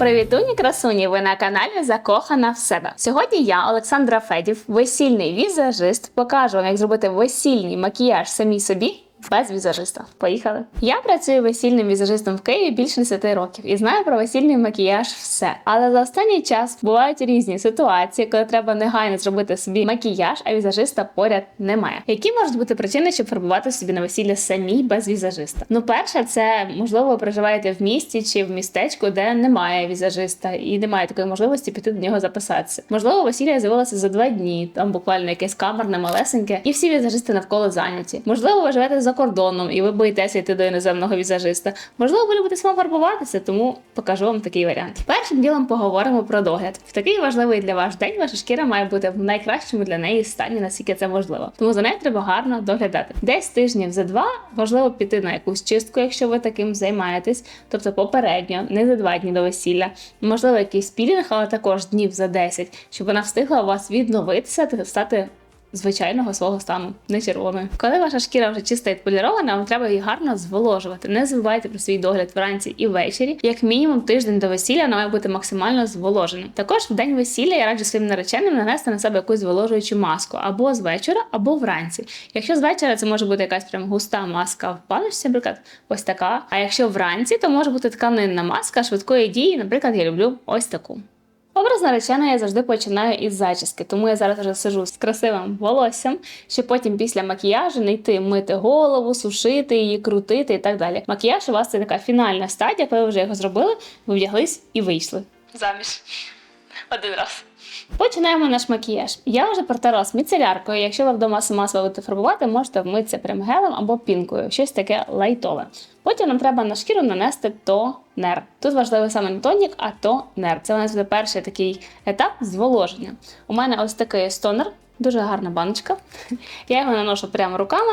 Привітуні красуні! Ви на каналі Закохана в себе. Сьогодні я, Олександра Федів, весільний візажист, покажу вам, як зробити весільний макіяж самій собі. Без візажиста. Поїхали. Я працюю весільним візажистом в Києві більше 10 років і знаю про весільний макіяж все. Але за останній час бувають різні ситуації, коли треба негайно зробити собі макіяж, а візажиста поряд немає. Які можуть бути причини, щоб фарбувати собі на весілля самі без візажиста? Ну, перше, це можливо ви проживаєте в місті чи в містечку, де немає візажиста, і немає такої можливості піти до нього записатися. Можливо, весілля з'явилося за два дні, там буквально якесь камерне, малесеньке, і всі візажисти навколо зайняті. Можливо, ви живете за кордоном і ви боїтеся йти до іноземного візажиста. Можливо, ви любите самофарбуватися, тому покажу вам такий варіант. Першим ділом поговоримо про догляд. В такий важливий для ваш день ваша шкіра має бути в найкращому для неї стані, наскільки це можливо. Тому за нею треба гарно доглядати. Десь тижнів за два важливо піти на якусь чистку, якщо ви таким займаєтесь, тобто попередньо, не за два дні до весілля. Можливо, якийсь пілінг, але також днів за 10, щоб вона встигла у вас відновитися та стати звичайного свого стану, не червоною. Коли ваша шкіра вже чиста і полірована, вам треба її гарно зволожувати. Не забувайте про свій догляд вранці і ввечері. Як мінімум тиждень до весілля вона має бути максимально зволожена. Також в день весілля я раджу своїм нареченим нанести на себе якусь зволожуючу маску або з вечора, або вранці. Якщо з вечора це може бути якась прям густа маска в паличці, наприклад, ось така. А якщо вранці, то може бути тканинна маска швидкої дії. Наприклад, я люблю ось таку. Образ нареченої я завжди починаю із зачіски, тому я зараз вже сижу з красивим волоссям, щоб потім після макіяжу не йти мити голову, сушити її, крутити і так далі. Макіяж у вас це така фінальна стадія, коли ви вже його зробили, ви вдяглись і вийшли. Заміж. Один раз. Починаємо наш макіяж. Я вже протерлась міцеляркою. Якщо ви вдома сама будете фарбувати, можете вмитися прям гелем або пінкою, щось таке лайтове. Потім нам треба на шкіру нанести тонер. Тут важливий саме не тонік, а тонер. Це у нас буде перший такий етап зволоження. У мене ось такий стонер, дуже гарна баночка. Я його наношу прямо руками.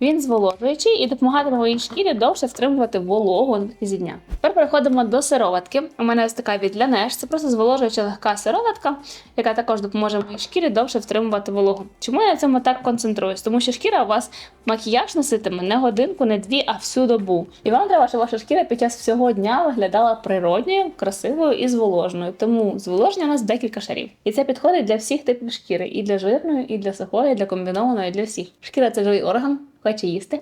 Він зволожуючий і допомагатиме моїй шкірі довше втримувати вологу на дня. Тепер переходимо до сироватки. У мене ось така від Laneige. Це просто зволожуюча легка сироватка, яка також допоможе моїй шкірі довше втримувати вологу. Чому я на цьому так концентруюсь? Тому що шкіра у вас макіяж носитиме не годинку, не дві, а всю добу. І вам треба, щоб ваша шкіра під час всього дня виглядала природньою, красивою і зволоженою. Тому зволоження у нас декілька шарів. І це підходить для всіх типів шкіри: і для жирної, і для сухої, і для комбінованої, і для всіх. Шкіра це живий орган хоче їсти.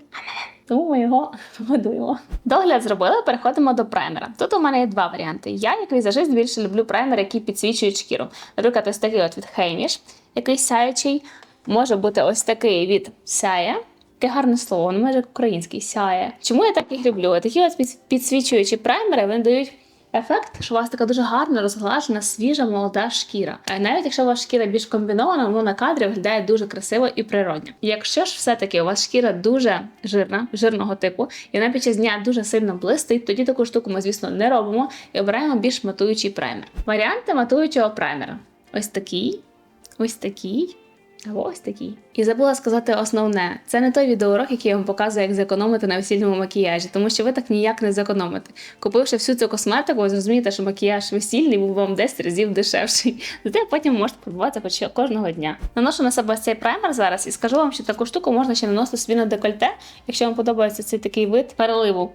Тому ми його годуємо. Догляд зробили, переходимо до праймера. Тут у мене є два варіанти. Я, як візажист, більше люблю праймер, який підсвічують шкіру. Наприклад, ось такий от від Хейміш, який сяючий. Може бути ось такий від Сяє. Таке гарне слово, воно може український сяє. Чому я так їх люблю? Такі от підсвічуючі праймери вони дають ефект, що у вас така дуже гарна, розглажена, свіжа, молода шкіра. А навіть якщо вас шкіра більш комбінована, воно на кадрі виглядає дуже красиво і природньо. Якщо ж все-таки у вас шкіра дуже жирна, жирного типу, і вона під час дня дуже сильно блистить, тоді таку штуку ми, звісно, не робимо і обираємо більш матуючий праймер. Варіанти матуючого праймера. Ось такий, ось такий. Ось такий. І забула сказати основне: це не той відеоурок, який я вам показує, як зекономити на весільному макіяжі, тому що ви так ніяк не зекономите. Купивши всю цю косметику, ви зрозумієте, що макіяж весільний був вам 10 разів дешевший. Зате потім можете пробувати хоч кожного дня. Наношу на себе цей праймер зараз і скажу вам, що таку штуку можна ще наносити собі на декольте, якщо вам подобається цей такий вид переливу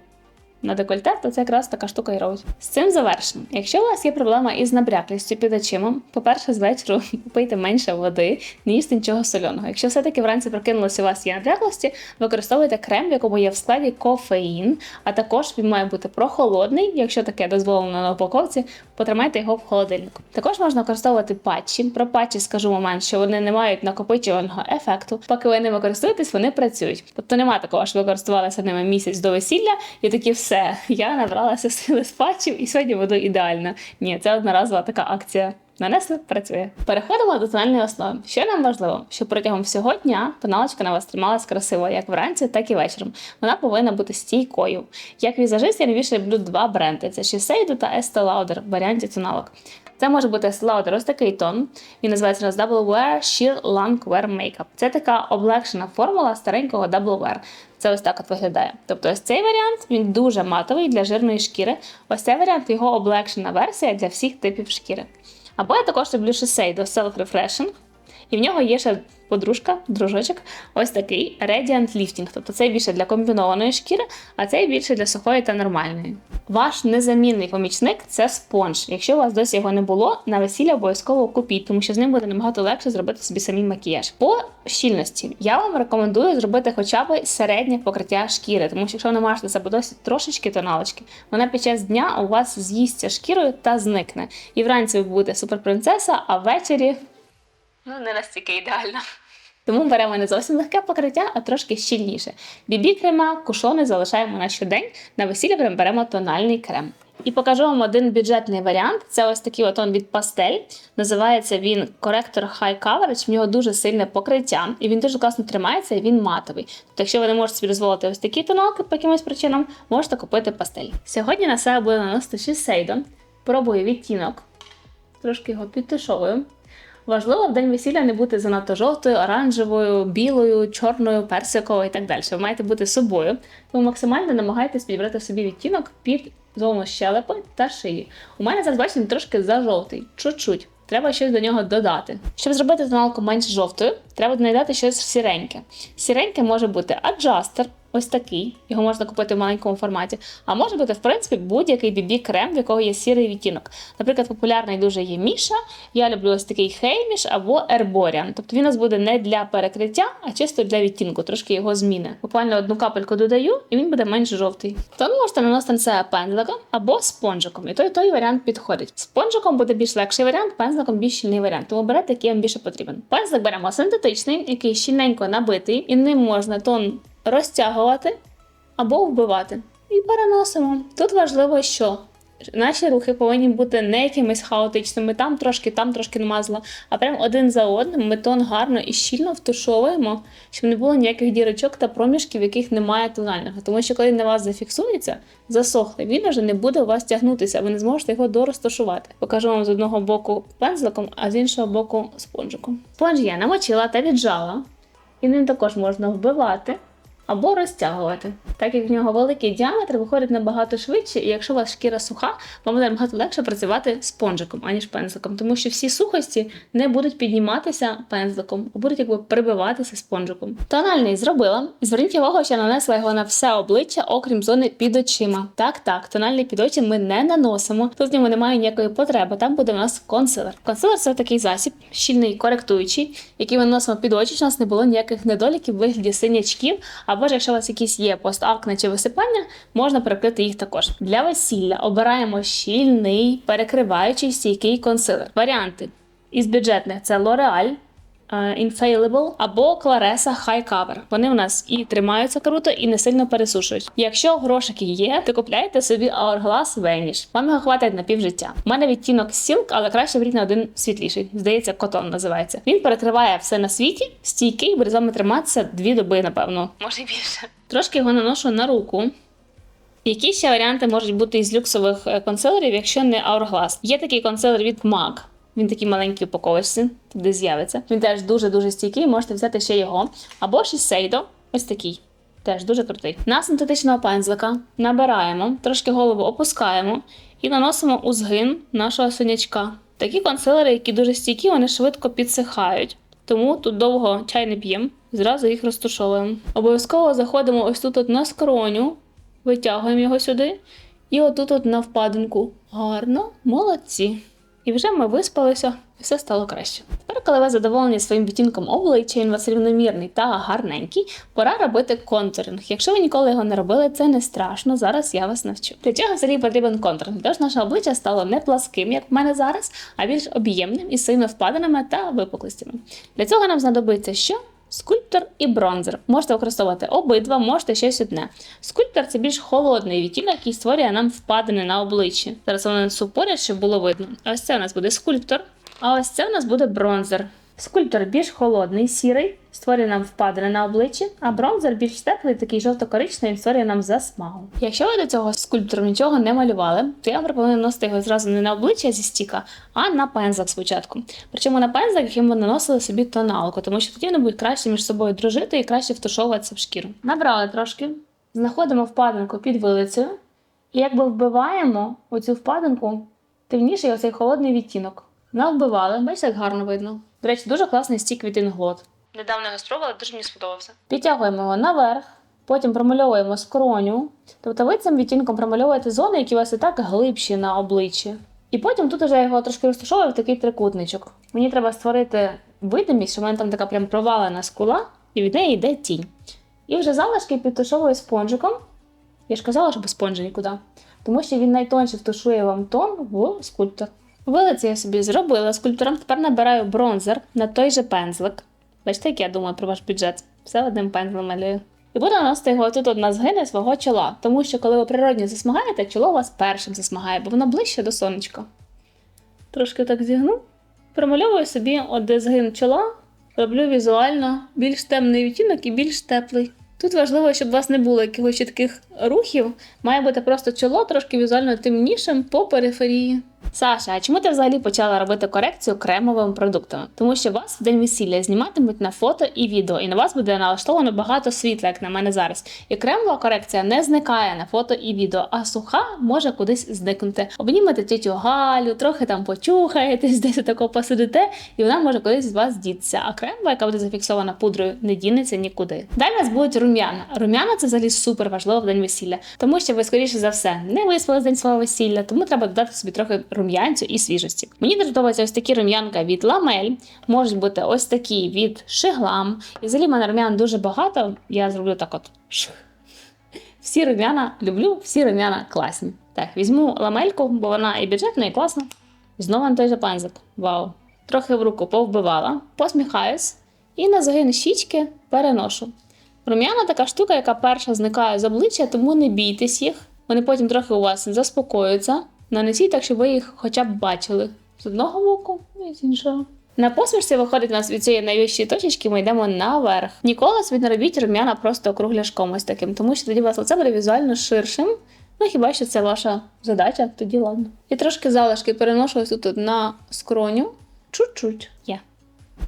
на декольте, то це якраз така штука і робить. З цим завершено. Якщо у вас є проблема із набряклістю під очима, по-перше, з вечору попийте менше води, не їсти нічого сольоного. Якщо все-таки вранці прокинулося у вас є набряклості, використовуйте крем, в якому є в складі кофеїн, а також він має бути прохолодний, якщо таке дозволено на упаковці, потримайте його в холодильнику. Також можна використовувати патчі. Про патчі скажу момент, що вони не мають накопичувального ефекту. Поки ви ними користуєтесь, вони працюють. Тобто немає такого, що ви користувалися ними місяць до весілля і такі все все, я набралася сили з і сьогодні буду ідеально. Ні, це одноразова така акція. Нанесли, працює. Переходимо до тональної основи. Що нам важливо, щоб протягом всього дня тоналочка на вас трималась красиво, як вранці, так і вечором. Вона повинна бути стійкою. Як візажист, я найбільше люблю два бренди: це Shiseido та Estee Lauder в варіанті тоналок. Це може бути Estee Lauder ось такий тон. Він називається у Double Wear Sheer Long Wear Makeup. Це така облегшена формула старенького Double Wear. Це ось так от виглядає. Тобто ось цей варіант він дуже матовий для жирної шкіри. Ось цей варіант його облегшена версія для всіх типів шкіри. Або я також люблю Shiseido Self Refreshing. І в нього є ще подружка, дружочок, ось такий Radiant Lifting. Тобто цей більше для комбінованої шкіри, а цей більше для сухої та нормальної. Ваш незамінний помічник це спонж. Якщо у вас досі його не було, на весілля обов'язково купіть, тому що з ним буде набагато легше зробити собі самі макіяж. По щільності я вам рекомендую зробити хоча б середнє покриття шкіри, тому що якщо ви намажете себе досить трошечки тоналочки, вона під час дня у вас з'їсться шкірою та зникне. І вранці ви будете суперпринцеса, а ввечері ну не настільки ідеально. Тому беремо не зовсім легке покриття, а трошки щільніше. Бібі крема, кушони залишаємо на щодень. На весілля беремо тональний крем. І покажу вам один бюджетний варіант. Це ось такий от он від пастель. Називається він коректор High Coverage. В нього дуже сильне покриття, і він дуже класно тримається, і він матовий. Тобто, якщо ви не можете собі дозволити ось такі тоналки по якимось причинам, можете купити пастель. Сьогодні на себе буде наносити Shiseido. Пробую відтінок, трошки його підтушовую. Важливо в день весілля не бути занадто жовтою, оранжевою, білою, чорною, персиковою і так далі. Ви маєте бути собою. Ви максимально намагаєтесь підібрати собі відтінок під зону щелепи та шиї. У мене зараз бачите, трошки зажовтий, чуть-чуть. Треба щось до нього додати. Щоб зробити тоналку менш жовтою, треба додати щось сіреньке. Сіреньке може бути аджастер, ось такий, його можна купити в маленькому форматі. А може бути, в принципі, будь-який BB крем, в якого є сірий відтінок. Наприклад, популярний дуже є Міша. Я люблю ось такий Хейміш або Ерборіан. Тобто він у нас буде не для перекриття, а чисто для відтінку, трошки його зміни. Буквально одну капельку додаю, і він буде менш жовтий. То можете наносити на це пензликом або спонжиком. І той той варіант підходить. Спонжиком буде більш легший варіант, пензликом більш щільний варіант. Тому берете, який вам більше потрібен. Пензлик беремо синтетичний, який щільненько набитий, і ним можна тон розтягувати або вбивати. І переносимо. Тут важливо, що наші рухи повинні бути не якимись хаотичними, там трошки, там трошки намазала, а прям один за одним ми тон гарно і щільно втушовуємо, щоб не було ніяких дірочок та проміжків, в яких немає тонального. Тому що коли на вас зафіксується, засохне, він вже не буде у вас тягнутися, ви не зможете його дорозташувати. Покажу вам з одного боку пензликом, а з іншого боку спонжиком. Спонж я намочила та віджала, і ним також можна вбивати або розтягувати. Так як в нього великий діаметр, виходить набагато швидше, і якщо у вас шкіра суха, вам буде набагато легше працювати спонжиком, аніж пензликом, тому що всі сухості не будуть підніматися пензликом, а будуть якби прибиватися спонжиком. Тональний зробила. Зверніть увагу, що я нанесла його на все обличчя, окрім зони під очима. Так, так, тональний під очі ми не наносимо. Тут в ньому немає ніякої потреби. Там буде у нас консилер. Консилер це такий засіб, щільний коректуючий, який ми наносимо під очі, щоб у нас не було ніяких недоліків в вигляді синячків. Або ж якщо у вас якісь є постакне чи висипання, можна перекрити їх також. Для весілля обираємо щільний, перекриваючий стійкий консилер. Варіанти із бюджетних це L'Oreal, е, Infallible або Claresa High Cover. Вони у нас і тримаються круто, і не сильно пересушують. Якщо грошики є, то купляйте собі Hourglass Vanish. Вам його хватить на півжиття. У мене відтінок Silk, але краще беріть на один світліший. Здається, котон називається. Він перекриває все на світі, стійкий, буде з вами триматися дві доби, напевно. Може і більше. Трошки його наношу на руку. Які ще варіанти можуть бути із люксових е, консилерів, якщо не Hourglass? Є такий консилер від MAC. Він такий маленький упаковочці, туди з'явиться. Він теж дуже-дуже стійкий, можете взяти ще його. Або Shiseido, ось такий. Теж дуже крутий. На синтетичного пензлика набираємо, трошки голову опускаємо і наносимо у згин нашого синячка. Такі консилери, які дуже стійкі, вони швидко підсихають. Тому тут довго чай не п'ємо, зразу їх розтушовуємо. Обов'язково заходимо ось тут от на скроню, витягуємо його сюди, і отут от на впадинку. Гарно, молодці. І вже ми виспалися, і все стало краще. Тепер, коли ви задоволені своїм відтінком обличчя, він вас рівномірний та гарненький, пора робити контуринг. Якщо ви ніколи його не робили, це не страшно. Зараз я вас навчу. Для чого взагалі потрібен контуринг? Тож наше обличчя стало не пласким, як в мене зараз, а більш об'ємним із сильно впадинами та випуклостями. Для цього нам знадобиться що? Скульптор і бронзер. Можете використовувати обидва, можете щось одне. Скульптор це більш холодний відтінок, який створює нам впадини на обличчі. Зараз вони несу поряд, щоб було видно. Ось це у нас буде скульптор, а ось це у нас буде бронзер. Скульптор більш холодний, сірий, створює нам впадини на обличчі, а бронзер більш теплий, такий жовто-коричневий, створює нам засмагу. Якщо ви до цього скульптору нічого не малювали, то я вам пропоную наносити його зразу не на обличчя зі стіка, а на пензлик спочатку. Причому на пензлик, яким ви наносили собі тоналку, тому що тоді вони будуть краще між собою дружити і краще втушовуватися в шкіру. Набрали трошки, знаходимо впадинку під вилицею, і якби вбиваємо оцю впадинку темніший оцей холодний відтінок. Навбивали, бачите, як гарно видно. До речі, дуже класний стік від Інглот. Недавно його спробувала, дуже мені сподобався. Підтягуємо його наверх, потім промальовуємо скроню. Тобто ви цим відтінком промальовуєте зони, які у вас і так глибші на обличчі. І потім тут уже я його трошки розташовую в такий трикутничок. Мені треба створити видимість, що в мене там така прям провалена скула, і від неї йде тінь. І вже залишки підтушовую спонжиком. Я ж казала, що без спонжа нікуди. Тому що він найтонше втушує вам тон в скульптор. Вилиці я собі зробила скульптором. Тепер набираю бронзер на той же пензлик. Бачите, як я думаю про ваш бюджет. Все одним пензлем малюю. І буду наносити його тут от на згини свого чола, тому що коли ви природньо засмагаєте, чоло вас першим засмагає, бо воно ближче до сонечка. Трошки так зігну. Промальовую собі де згин чола, роблю візуально більш темний відтінок і більш теплий. Тут важливо, щоб у вас не було якихось чітких рухів, має бути просто чоло трошки візуально темнішим по периферії. Саша, а чому ти взагалі почала робити корекцію кремовими продуктами? Тому що вас в день весілля зніматимуть на фото і відео, і на вас буде налаштовано багато світла, як на мене зараз. І кремова корекція не зникає на фото і відео, а суха може кудись зникнути. Обнімете тітю Галю, трохи там почухаєтесь, десь тако посидите, і вона може кудись з вас дітися. А кремова, яка буде зафіксована пудрою, не дінеться нікуди. Далі у нас будуть рум'яна. Рум'яна це взагалі супер важливо в день весілля, тому що ви, скоріше за все, не виспали день свого весілля, тому треба додати собі трохи рум'янцю і свіжості. Мені дуже ось такі рум'янка від ламель, можуть бути ось такі від шиглам. І взагалі в мене рум'ян дуже багато. Я зроблю так от. Всі рум'яна люблю, всі рум'яна класні. Так, візьму ламельку, бо вона і бюджетна, і класна. Знову на той же пензик. Вау. Трохи в руку повбивала, посміхаюсь і на загин щічки переношу. Рум'яна така штука, яка перша зникає з обличчя, тому не бійтесь їх. Вони потім трохи у вас заспокоюються. Нанесіть так, щоб ви їх хоча б бачили. З одного боку і з іншого. На посмішці виходить у нас від цієї найвищої точечки, ми йдемо наверх. Ніколи собі не робіть рум'яна просто округляшком ось таким, тому що тоді у вас лице буде візуально ширшим. Ну хіба що це ваша задача, тоді ладно. І трошки залишки переношу ось тут на скроню. Чуть-чуть є.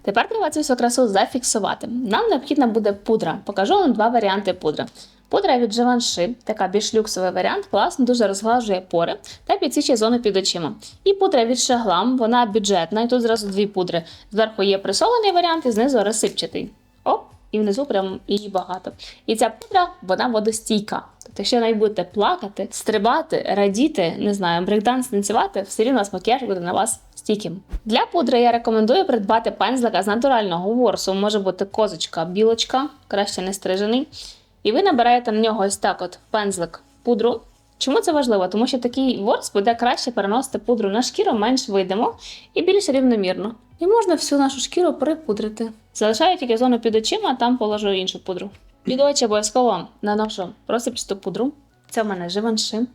Тепер треба цю всю красу зафіксувати. Нам необхідна буде пудра. Покажу вам два варіанти пудри. Пудра від Givenchy, така більш люксовий варіант, класно дуже розглажує пори та підсічує зону під очима. І пудра від Шаглам, вона бюджетна, і тут зразу дві пудри. Зверху є присолений варіант, і знизу розсипчатий. Оп, і внизу прям її багато. І ця пудра, вона водостійка. Тобто, якщо навіть будете плакати, стрибати, радіти, не знаю, брейкданс танцювати, все рівно вас макіяж буде на вас стійким. Для пудри я рекомендую придбати пензлика з натурального ворсу. Може бути козочка, білочка, краще не стрижений. І ви набираєте на нього ось так: от пензлик пудру. Чому це важливо? Тому що такий ворс буде краще переносити пудру на шкіру, менш видимо і більш рівномірно. І можна всю нашу шкіру припудрити. Залишаю тільки зону під очима, а там положу іншу пудру. Під очі обов'язково наношу розсипчату пудру. Це в мене живанши.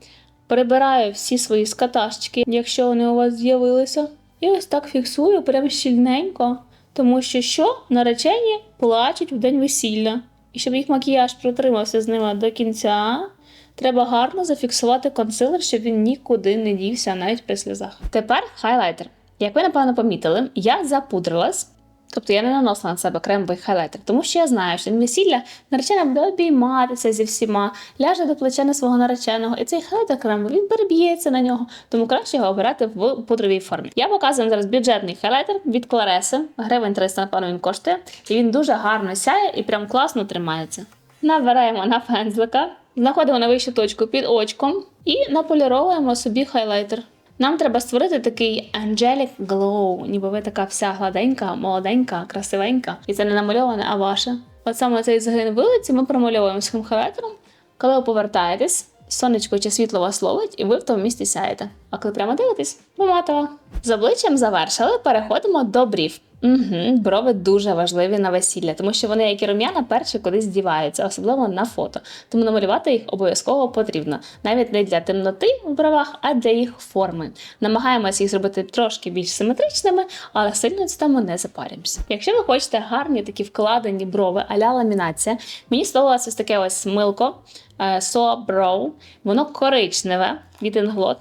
Прибираю всі свої скаташечки, якщо вони у вас з'явилися. І ось так фіксую прям щільненько. Тому що що наречені плачуть в день весілля. І щоб їх макіяж протримався з ними до кінця, треба гарно зафіксувати консилер, щоб він нікуди не дівся навіть при сльозах. Тепер хайлайтер. Як ви напевно помітили, я запудрилась. Тобто я не наносила на себе кремовий хайлайтер, тому що я знаю, що на весілля наречена буде обійматися зі всіма, ляже до плеча на свого нареченого, і цей хайлайтер кремовий він переб'ється на нього, тому краще його обирати в пудровій формі. Я показую зараз бюджетний хайлайтер від Клареси, гривень 300, напевно, він коштує, і він дуже гарно сяє і прям класно тримається. Набираємо на пензлика, знаходимо найвищу точку під очком і наполіровуємо собі хайлайтер. Нам треба створити такий angelic glow, ніби ви така вся гладенька, молоденька, красивенька. І це не намальоване, а ваше. От саме цей загин вилиці ми промальовуємо з хайлайтером. Коли ви повертаєтесь, сонечко чи світло вас ловить, і ви в тому місці сяєте. А коли прямо дивитесь, ви матова. З обличчям завершили, переходимо до брів. Угу, брови дуже важливі на весілля, тому що вони, як і рум'яна, перші кудись діваються, особливо на фото. Тому намалювати їх обов'язково потрібно. Навіть не для темноти в бровах, а для їх форми. Намагаємося їх зробити трошки більш симетричними, але сильно з тому не запарюємося. Якщо ви хочете гарні такі вкладені брови, аля ламінація, мені сподобалося таке ось милко е, So Brow. Воно коричневе від інглот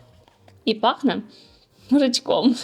і пахне мужичком.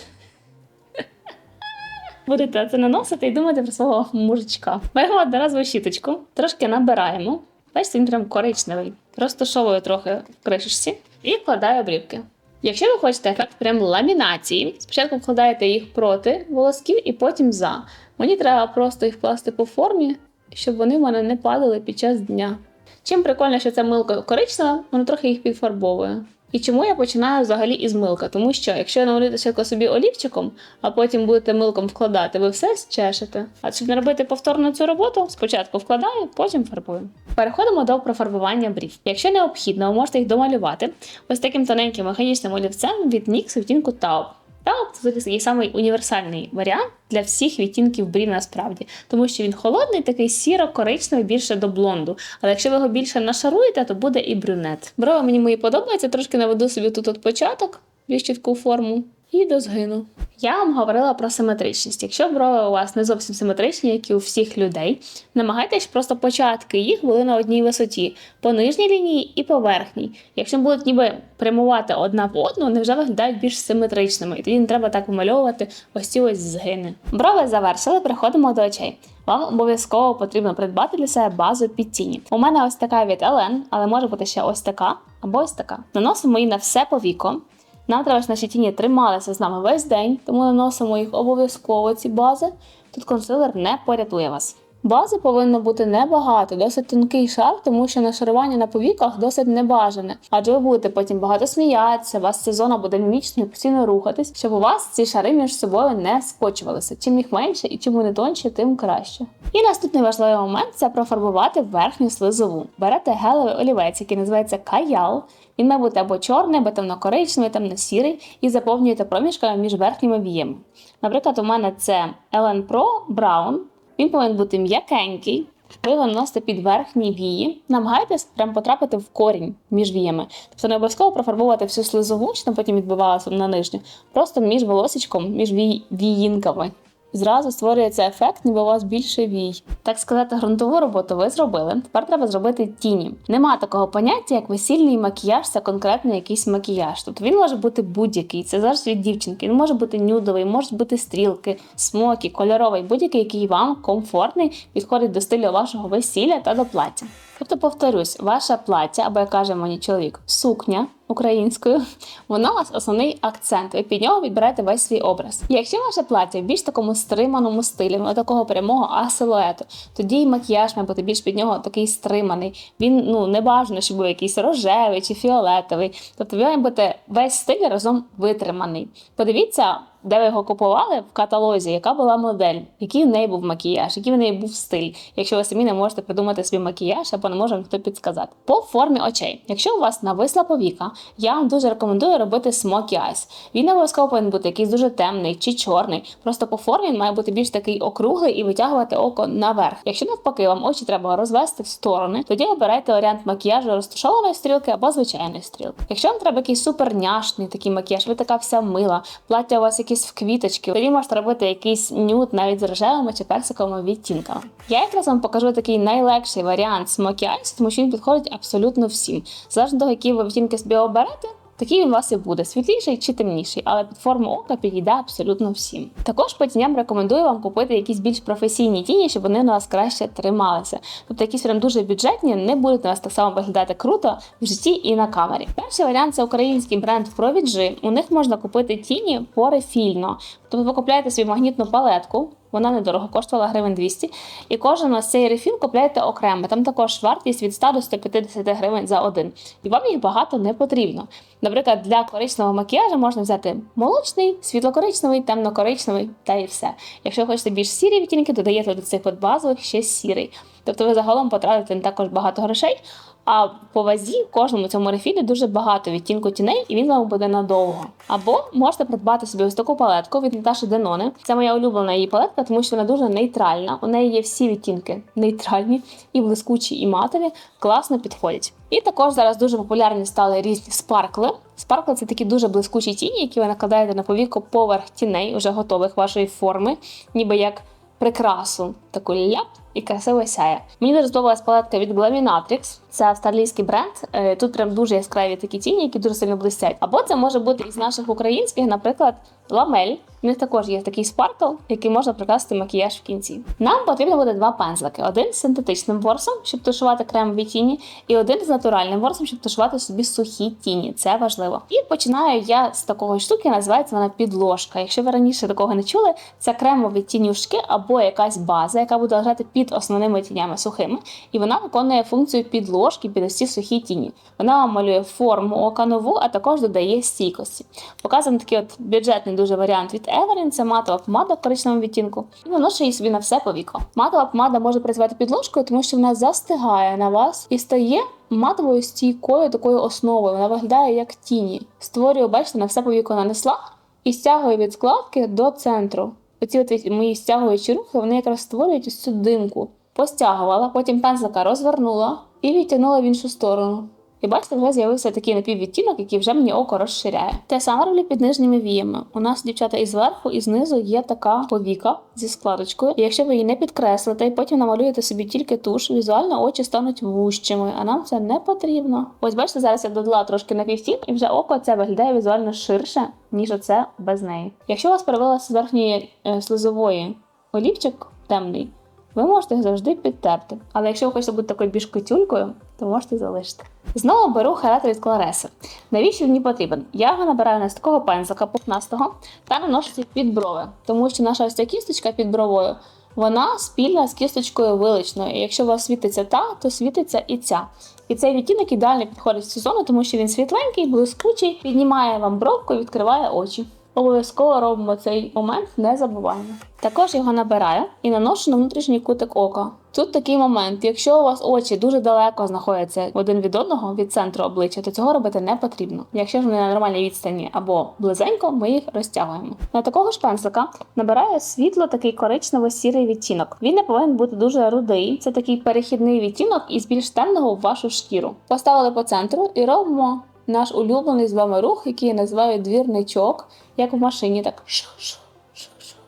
Будете це наносити і думати про свого мужичка. Беремо одноразову щіточку, трошки набираємо. Бачите, він прям коричневий. Розташовую трохи в кришечці і вкладаю обрівки. Якщо ви хочете ефект прям ламінації, спочатку вкладаєте їх проти волосків і потім за. Мені треба просто їх вкласти по формі, щоб вони в мене не падали під час дня. Чим прикольно, що це милка коричнева, воно трохи їх підфарбовує. І чому я починаю взагалі із милка? Тому що якщо намалюєте спочатку собі олівчиком, а потім будете милком вкладати, ви все зчешете. А щоб не робити повторно цю роботу, спочатку вкладаю, потім фарбую. Переходимо до профарбування брів. Якщо необхідно, ви можете їх домалювати ось таким тоненьким механічним олівцем від NYX відтінку Taupe. Тауп це такий самий універсальний варіант для всіх відтінків брів насправді, тому що він холодний, такий сіро-коричневий, більше до блонду. Але якщо ви його більше нашаруєте, то буде і брюнет. Брови мені мої подобаються, трошки наведу собі тут от початок, більш форму. І до згину. Я вам говорила про симетричність. Якщо брови у вас не зовсім симетричні, як і у всіх людей, намагайтесь просто початки їх були на одній висоті, по нижній лінії і по верхній. Якщо будуть ніби прямувати одна в одну, вони вже виглядають більш симетричними, і тоді не треба так вимальовувати ось ці ось згини. Брови завершили, переходимо до очей. Вам обов'язково потрібно придбати для себе базу під тіні. У мене ось така від Elen, але може бути ще ось така або ось така. Наносимо її на все повіко. Наші тіні трималися з нами весь день, тому наносимо їх обов'язково ці бази. Тут консилер не порятує вас. Бази повинно бути небагато, досить тонкий шар, тому що нашарування на повіках досить небажане. Адже ви будете потім багато сміятися, у вас ця зона буде мімічно і постійно рухатись, щоб у вас ці шари між собою не скочувалися. Чим їх менше і чим вони тонші, тим краще. І наступний важливий момент це профарбувати верхню слизову. Берете гелевий олівець, який називається каял. Він має бути або чорний, або темно-коричневий, темно-сірий, і заповнюєте проміжками між верхніми віями. Наприклад, у мене це Ellen Pro Brown. Він повинен бути м'якенький. Ви його наносите під верхні вії, намагайтесь прям потрапити в корінь між віями. Тобто не обов'язково профарбовувати всю слизову, що там потім відбивалася на нижню, просто між волосічком, між віїнками. Зразу створюється ефект, ніби у вас більше вій. Так сказати, ґрунтову роботу ви зробили. Тепер треба зробити тіні. Нема такого поняття, як весільний макіяж, це конкретно якийсь макіяж. Тобто він може бути будь-який, це залежить від дівчинки. Він може бути нюдовий, можуть бути стрілки, смокі, кольоровий, будь-який, який вам комфортний, підходить до стилю вашого весілля та до плаття. Тобто, повторюсь, ваше плаття, або як каже мені чоловік, сукня українською, воно у вас основний акцент. Ви під нього відбираєте весь свій образ. Якщо ваше плаття в більш такому стриманому стилі, ну, такого прямого асилуету, тоді і макіяж має бути більш під нього такий стриманий. Він ну не бажано, щоб був якийсь рожевий чи фіолетовий. Тобто він має бути весь стиль разом витриманий. Подивіться де ви його купували в каталозі, яка була модель, який в неї був макіяж, який в неї був стиль, якщо ви самі не можете придумати свій макіяж або не може вам хто підсказати. По формі очей. Якщо у вас нависла повіка, я вам дуже рекомендую робити Smoky Eyes. Він обов'язково повинен бути якийсь дуже темний чи чорний. Просто по формі він має бути більш такий округлий і витягувати око наверх. Якщо навпаки, вам очі треба розвести в сторони, тоді обирайте варіант макіяжу розташованої стрілки або звичайної стрілки. Якщо вам треба якийсь суперняшний такий макіяж, ви така вся мила, плаття у вас якісь в квіточки. Тоді можете робити якийсь нюд навіть з рожевими чи персиковими відтінками. Я якраз вам покажу такий найлегший варіант смокі айс, тому що він підходить абсолютно всім. Залежно того, які ви відтінки собі оберете. Такий він у вас і буде світліший чи темніший, але під форму ока підійде абсолютно всім. Також по тіням рекомендую вам купити якісь більш професійні тіні, щоб вони на вас краще трималися. Тобто якісь прям дуже бюджетні, не будуть на вас так само виглядати круто в житті і на камері. Перший варіант це український бренд Провіджі. У них можна купити тіні порефільно. Тобто ви купляєте собі магнітну палетку. Вона недорого коштувала гривень 200. І кожен ось цей рефіл купляєте окремо. Там також вартість від 100 до 150 гривень за один. І вам їх багато не потрібно. Наприклад, для коричневого макіяжу можна взяти молочний, світлокоричневий, темнокоричневий та і все. Якщо хочете більш сірі відтінки, додаєте до цих от базових ще сірий. Тобто ви загалом потратите також багато грошей. А по вазі кожному цьому рефілі дуже багато відтінку тіней, і він вам буде надовго. Або можете придбати собі ось таку палетку від Наташі Денони. Це моя улюблена її палетка, тому що вона дуже нейтральна. У неї є всі відтінки нейтральні, і блискучі, і матові, класно підходять. І також зараз дуже популярні стали різні спаркли. Спаркли це такі дуже блискучі тіні, які ви накладаєте на повіку поверх тіней, уже готових вашої форми, ніби як прикрасу таку ляп і красиво сяє. Мені дуже сподобалась палетка від Glaminatrix. Це австралійський бренд. Е, Тут прям дуже яскраві такі тіні, які дуже сильно блистять. Або це може бути із наших українських, наприклад, ламель. У них також є такий спаркл, який можна прикрасити макіяж в кінці. Нам потрібно буде два пензлики: один з синтетичним ворсом, щоб тушувати кремові тіні, і один з натуральним ворсом, щоб тушувати собі сухі тіні. Це важливо. І починаю я з такої штуки, називається вона підложка. Якщо ви раніше такого не чули, це кремові тінюшки або якась база, яка буде лежати під основними тінями сухими, і вона виконує функцію підложки під ці сухі тіні. Вона вам малює форму ока нову, а також додає стійкості. Показуємо такий от бюджетний дуже варіант від Evelyn. Це матова помада в коричневому відтінку. І наношу її собі на все повіко. Матова помада може працювати підложкою, тому що вона застигає на вас і стає матовою стійкою такою основою. Вона виглядає як тіні. Створюю, бачите, на все повіко нанесла і стягую від складки до центру. Оці от мої стягуючі рухи, вони якраз створюють ось цю димку. Постягувала, потім пензлика розвернула і відтягнула в іншу сторону. І бачите, вже з'явився такий напіввідтінок, який вже мені око розширяє. Те саме роблю під нижніми віями. У нас, дівчата, і зверху, і знизу є така повіка зі складочкою. І якщо ви її не підкреслите і потім намалюєте собі тільки туш, візуально очі стануть вущими, а нам це не потрібно. Ось бачите, зараз я додала трошки напівтін, і вже око це виглядає візуально ширше, ніж оце без неї. Якщо у вас появилася з верхньої е, слизової олівчик темний. Ви можете їх завжди підтерти. Але якщо ви хочете бути такою більш котюлькою, то можете залишити. Знову беру харату від Клареси. Навіщо мені потрібен? Я його набираю не з такого пензлика пухнастого та наношу під брови, тому що наша ось ця кісточка під бровою. Вона спільна з кісточкою виличною. І якщо у вас світиться та, то світиться і ця. І цей відтінок ідеально підходить в цю зону, тому що він світленький, блискучий, піднімає вам бровку і відкриває очі. Обов'язково робимо цей момент, не забуваємо. Також його набираю і наношу на внутрішній кутик ока. Тут такий момент: якщо у вас очі дуже далеко знаходяться один від одного від центру обличчя, то цього робити не потрібно. Якщо ж вони на нормальній відстані або близенько, ми їх розтягуємо. На такого ж пензлика набираю світло такий коричнево-сірий відтінок. Він не повинен бути дуже рудий. Це такий перехідний відтінок із більш темного в вашу шкіру. Поставили по центру і робимо наш улюблений з вами рух, який я називаю двірничок, як в машині, так.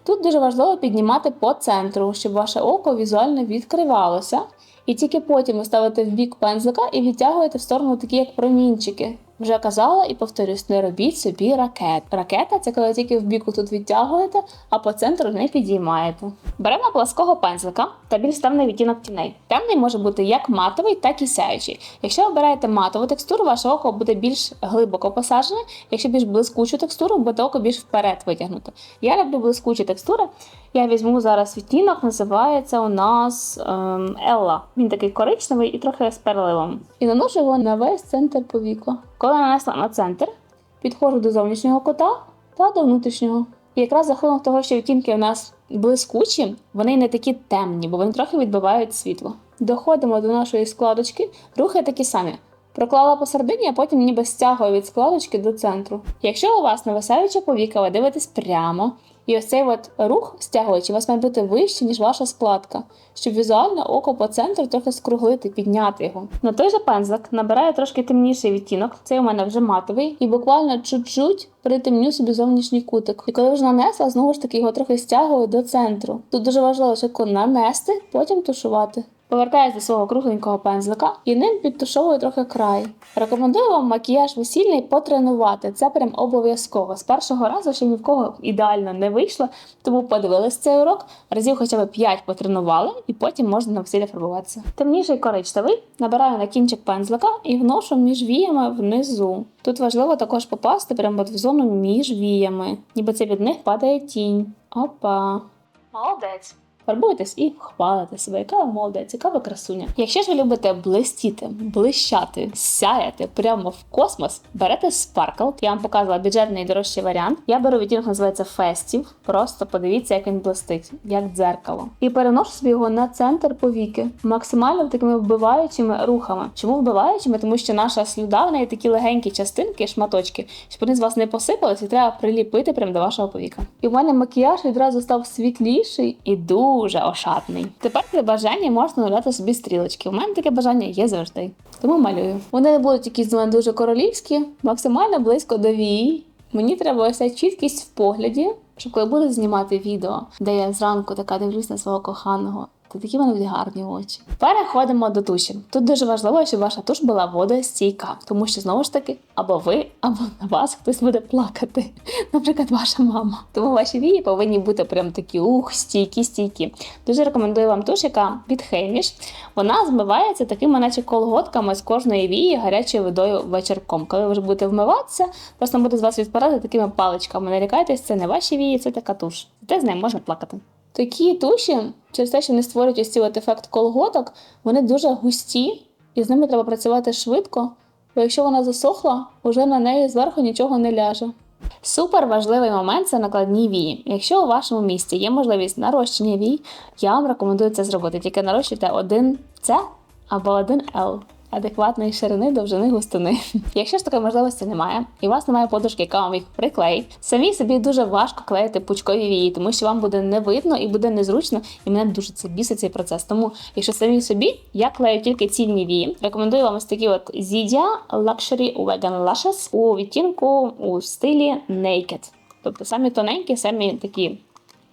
Тут дуже важливо піднімати по центру, щоб ваше око візуально відкривалося. І тільки потім ви ставите в бік пензлика і відтягуєте в сторону такі, як промінчики. Вже казала і повторюсь, не робіть собі ракет. Ракета це коли тільки в біку тут відтягуєте, а по центру не підіймаєте. Беремо плаского пензлика та більш темний відтінок тіней. Темний може бути як матовий, так і сяючий. Якщо обираєте матову текстуру, ваше око буде більш глибоко посаджене. Якщо більш блискучу текстуру, буде око більш вперед витягнуте. Я люблю блискучі текстури. Я візьму зараз відтінок, називається у нас ем, Елла. Він такий коричневий і трохи з переливом. І наношу його на весь центр повіка. Коли нанесла на центр, підходжу до зовнішнього кота та до внутрішнього. І якраз за рахунок того, що відтінки у нас блискучі, вони не такі темні, бо вони трохи відбивають світло. Доходимо до нашої складочки, рухи такі самі. Проклала посередині, а потім ніби стягую від складочки до центру. Якщо у вас нависаюча повіка, ви дивитесь прямо, і ось цей от рух стягуючи, у вас має бути вище, ніж ваша складка, щоб візуально око по центру трохи скруглити, підняти його. На той же пензлик набираю трошки темніший відтінок, цей у мене вже матовий, і буквально чуть-чуть притемню собі зовнішній кутик. І коли вже нанесла, знову ж таки його трохи стягую до центру. Тут дуже важливо швидко нанести, потім тушувати. Повертаюсь до свого кругленького пензлика і ним підтушовую трохи край. Рекомендую вам макіяж весільний потренувати. Це прям обов'язково. З першого разу ще ні в кого ідеально не вийшло, тому подивились цей урок, разів хоча б 5 потренували, і потім можна на весілля фарбуватися. Темніший коричневий набираю на кінчик пензлика і вношу між віями внизу. Тут важливо також попасти прямо в зону між віями, ніби це від них падає тінь. Опа. Молодець. Фарбуйтесь і хвалите себе, яка молодець, яка красуня. Якщо ж ви любите блистіти, блищати, сяяти прямо в космос, берете Sparkle. Я вам показувала бюджетний дорожчий варіант. Я беру відтінок, називається Festive. Просто подивіться, як він блистить, як дзеркало. І переношу собі його на центр повіки, максимально такими вбиваючими рухами. Чому вбиваючими? Тому що наша слюда в неї такі легенькі частинки, шматочки, щоб вони з вас не посипались, і треба приліпити прямо до вашого повіка. І в мене макіяж відразу став світліший і дуже дуже ошатний. Тепер при бажанні можна наляти собі стрілочки. У мене таке бажання є завжди. Тому малюю. Вони будуть якісь з мене дуже королівські, максимально близько до вій. Мені треба ось чіткість в погляді, щоб коли буду знімати відео, де я зранку така дивлюсь на свого коханого. Гляньте, такі вони будуть гарні очі. Переходимо до туші. Тут дуже важливо, щоб ваша туш була водостійка, тому що знову ж таки, або ви, або на вас хтось буде плакати. Наприклад, ваша мама. Тому ваші вії повинні бути прям такі ух, стійкі, стійкі. Дуже рекомендую вам туш, яка від Хейміш. Вона змивається такими, наче колготками з кожної вії гарячою водою вечірком. Коли ви вже будете вмиватися, просто буде з вас відпирати такими паличками. Не лякайтесь, це не ваші вії, це така туш. Те з нею можна плакати. Такі туші, через те, що вони створюють ось цей от ефект колготок, вони дуже густі, і з ними треба працювати швидко, бо якщо вона засохла, уже на неї зверху нічого не ляже. Супер важливий момент це накладні вії. Якщо у вашому місті є можливість нарощення вій, я вам рекомендую це зробити. Тільки нарощуйте один С або один Л адекватної ширини, довжини, густини. Якщо ж такої можливості немає, і у вас немає подушки, яка вам їх приклеїть, самі собі дуже важко клеїти пучкові вії, тому що вам буде не видно і буде незручно, і мене дуже це бісить цей процес. Тому, якщо самі собі, я клею тільки цільні вії. Рекомендую вам ось такі от Zidia Luxury Vegan Lashes у відтінку у стилі Naked. Тобто самі тоненькі, самі такі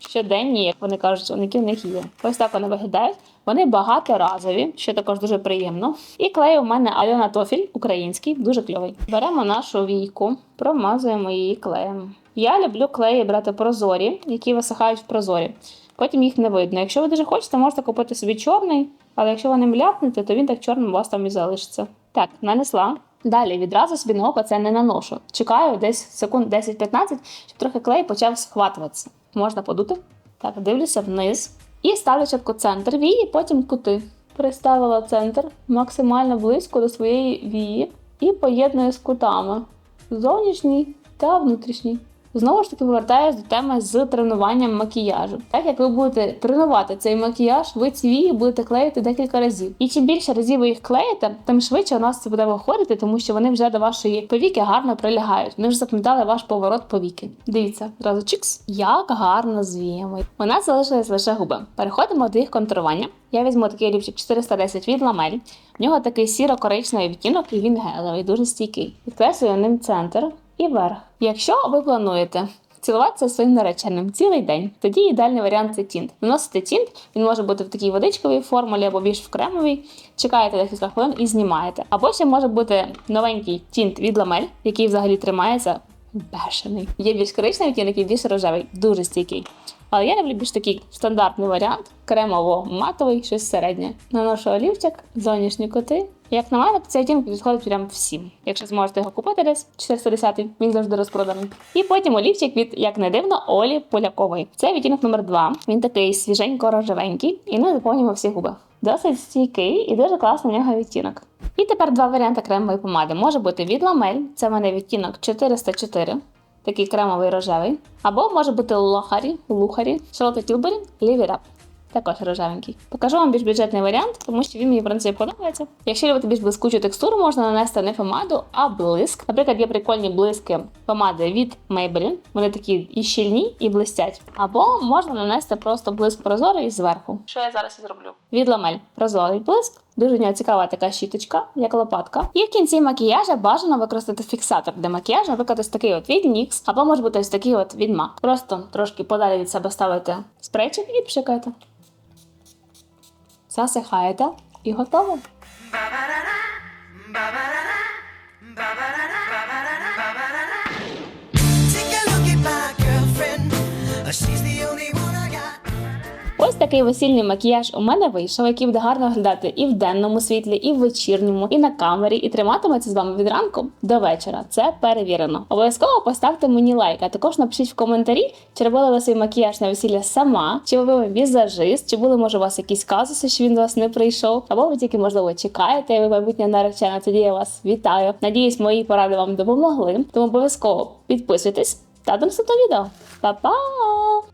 щоденні, як вони кажуть, вони в них є. Ось так вони виглядають. Вони багаторазові, що також дуже приємно. І клей у мене Альона Тофіль, український, дуже кльовий. Беремо нашу війку, промазуємо її клеєм. Я люблю клеї брати прозорі, які висихають в прозорі. Потім їх не видно. Якщо ви дуже хочете, можете купити собі чорний, але якщо ви ним ляпнете, то він так чорним у вас там і залишиться. Так, нанесла. Далі відразу собі на око це не наношу. Чекаю десь секунд 10-15, щоб трохи клей почав схватуватися. Можна подути. Так, дивлюся вниз. І ставлю чітко центр вії, потім кути. Приставила центр максимально близько до своєї вії і поєдную з кутами зовнішній та внутрішній. Знову ж таки повертаюсь до теми з тренуванням макіяжу. Так як ви будете тренувати цей макіяж, ви ці вії будете клеїти декілька разів. І чим більше разів ви їх клеїте, тим швидше у нас це буде виходити, тому що вони вже до вашої повіки гарно прилягають. Ми ж запам'ятали ваш поворот повіки. Дивіться, зразу чикс. Як гарно з віями. У нас залишились лише губи. Переходимо до їх контурування. Я візьму такий олівчик 410 від ламель. В нього такий сіро-коричневий відтінок, і він гелевий, дуже стійкий. Підкреслюю ним центр і вверх. Якщо ви плануєте цілуватися своїм нареченим цілий день, тоді ідеальний варіант це тінт. Наносите тінт, він може бути в такій водичковій формулі або більш в кремовій. Чекаєте декілька хвилин і знімаєте. Або ще може бути новенький тінт від ламель, який взагалі тримається. Бешений. Є більш коричневий тінт, який більш рожевий, дуже стійкий. Але я люблю більш такий стандартний варіант, кремово-матовий, щось середнє. Наношу олівчик, зовнішні кути. Як на мене, цей оттінок підходить прям всім. Якщо зможете його купити десь 410 він завжди розпроданий. І потім олівчик від, як не дивно, Олі Полякової. Це відтінок номер 2 Він такий свіженько-рожевенький, і ми заповнюємо всі губи. Досить стійкий і дуже класний в нього відтінок. І тепер два варіанти кремової помади. Може бути від ламель, це в мене відтінок 404 такий кремовий рожевий. Або може бути лохарі, лухарі, Live It Up. Також рожевенький. Покажу вам більш бюджетний варіант, тому що він мені в принципі подобається. Якщо любите більш блискучу текстуру, можна нанести не помаду, а блиск. Наприклад, є прикольні блиски помади від Maybelline. Вони такі і щільні, і блистять. Або можна нанести просто блиск прозорий зверху. Що я зараз і зроблю? Від ламель прозорий блиск. Дуже в нього цікава така щіточка, як лопатка. І в кінці макіяжа бажано використати фіксатор для макіяжу, наприклад, такий от від NYX, або може бути ось такий от від MAC. Просто трошки подалі від себе ставите спрейчик і пшикаєте. Засихаєте і готово. Такий весільний макіяж у мене вийшов, який буде гарно виглядати і в денному світлі, і в вечірньому, і на камері, і триматиметься з вами від ранку до вечора. Це перевірено. Обов'язково поставте мені лайк, а також напишіть в коментарі, чи робили ви свій макіяж на весілля сама, чи ви візажист, чи були може у вас якісь казуси, що він до вас не прийшов, або ви тільки можливо чекаєте, і ви майбутня наречена. Тоді я вас вітаю. Надіюсь, мої поради вам допомогли. Тому обов'язково підписуйтесь та до наступного відео. Па-па!